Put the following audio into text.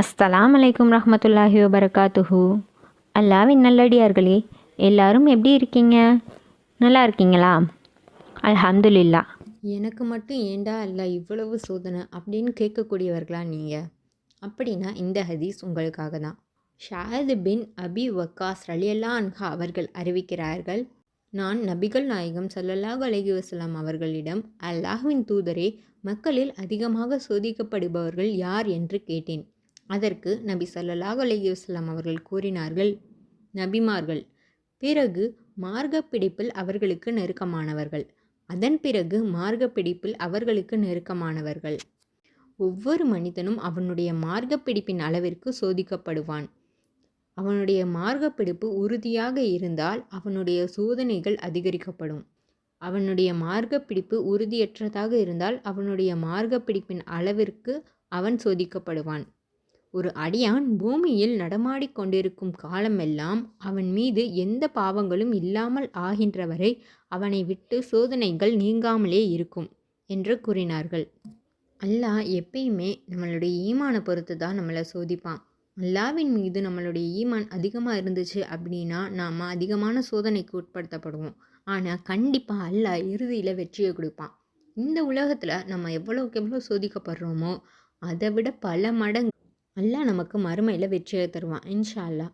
அஸ்ஸலாம் அலைக்கும் ரஹமத்துல்லாஹி வபரகாத்துஹு. அல்லாவின் நல்லடியார்களே எல்லாரும் எப்படி இருக்கீங்க? நல்லா இருக்கீங்களா? அல்ஹம்துலில்லா. எனக்கு மட்டும் ஏண்டா அல்ல இவ்வளவு சோதனை அப்படின்னு கேட்கக்கூடியவர்களா நீங்கள் அப்படின்னா இந்த ஹதீஸ் உங்களுக்காக தான். ஷாஹது பின் அபி வக்காஸ் ரலியல்லா அன்ஹா அவர்கள் அறிவிக்கிறார்கள் நான் நபிகள் நாயகம் சல்லல்லாஹ் அலஹி வசலாம் அவர்களிடம் அல்லாஹ்வின் தூதரே மக்களில் அதிகமாக சோதிக்கப்படுபவர்கள் யார் என்று கேட்டேன். அதற்கு நபி சல்லாஹ் அலையுஸ்லாம் அவர்கள் கூறினார்கள் நபிமார்கள் பிறகு மார்க்கப் பிடிப்பில் அவர்களுக்கு நெருக்கமானவர்கள். அதன் பிறகு மார்க்கப் பிடிப்பில் அவர்களுக்கு நெருக்கமானவர்கள். ஒவ்வொரு மனிதனும் அவனுடைய மார்க்கப்பிடிப்பின் அளவிற்கு சோதிக்கப்படுவான். அவனுடைய மார்க்கப் பிடிப்பு உறுதியாக இருந்தால் அவனுடைய சோதனைகள் அதிகரிக்கப்படும். அவனுடைய மார்க்க பிடிப்பு உறுதியற்றதாக இருந்தால் அவனுடைய மார்க்க பிடிப்பின் அளவிற்கு அவன் சோதிக்கப்படுவான். ஒரு அடியான் பூமியில் நடமாடிக்கொண்டிருக்கும் காலமெல்லாம் அவன் மீது எந்த பாவங்களும் இல்லாமல் ஆகின்ற வரை அவனை விட்டு சோதனைகள் நீங்காமலே இருக்கும் என்று கூறினார்கள். அல்லாஹ் எப்பயுமே நம்மளுடைய ஈமானை பொறுத்து தான் நம்மளை சோதிப்பான். அல்லாவின் மீது நம்மளுடைய ஈமான் அதிகமாக இருந்துச்சு அப்படின்னா நாம் அதிகமான சோதனைக்கு உட்படுத்தப்படுவோம். ஆனால் கண்டிப்பாக அல்லாஹ் இறுதியில் வெற்றியை கொடுப்பான். இந்த உலகத்தில் நம்ம எவ்வளோக்கு எவ்வளோ சோதிக்கப்படுறோமோ அதை விட பல மடங்கு அல்லாஹ் நமக்கு மறுமையில் வெற்றியை தருவான் இன்ஷா அல்லாஹ்.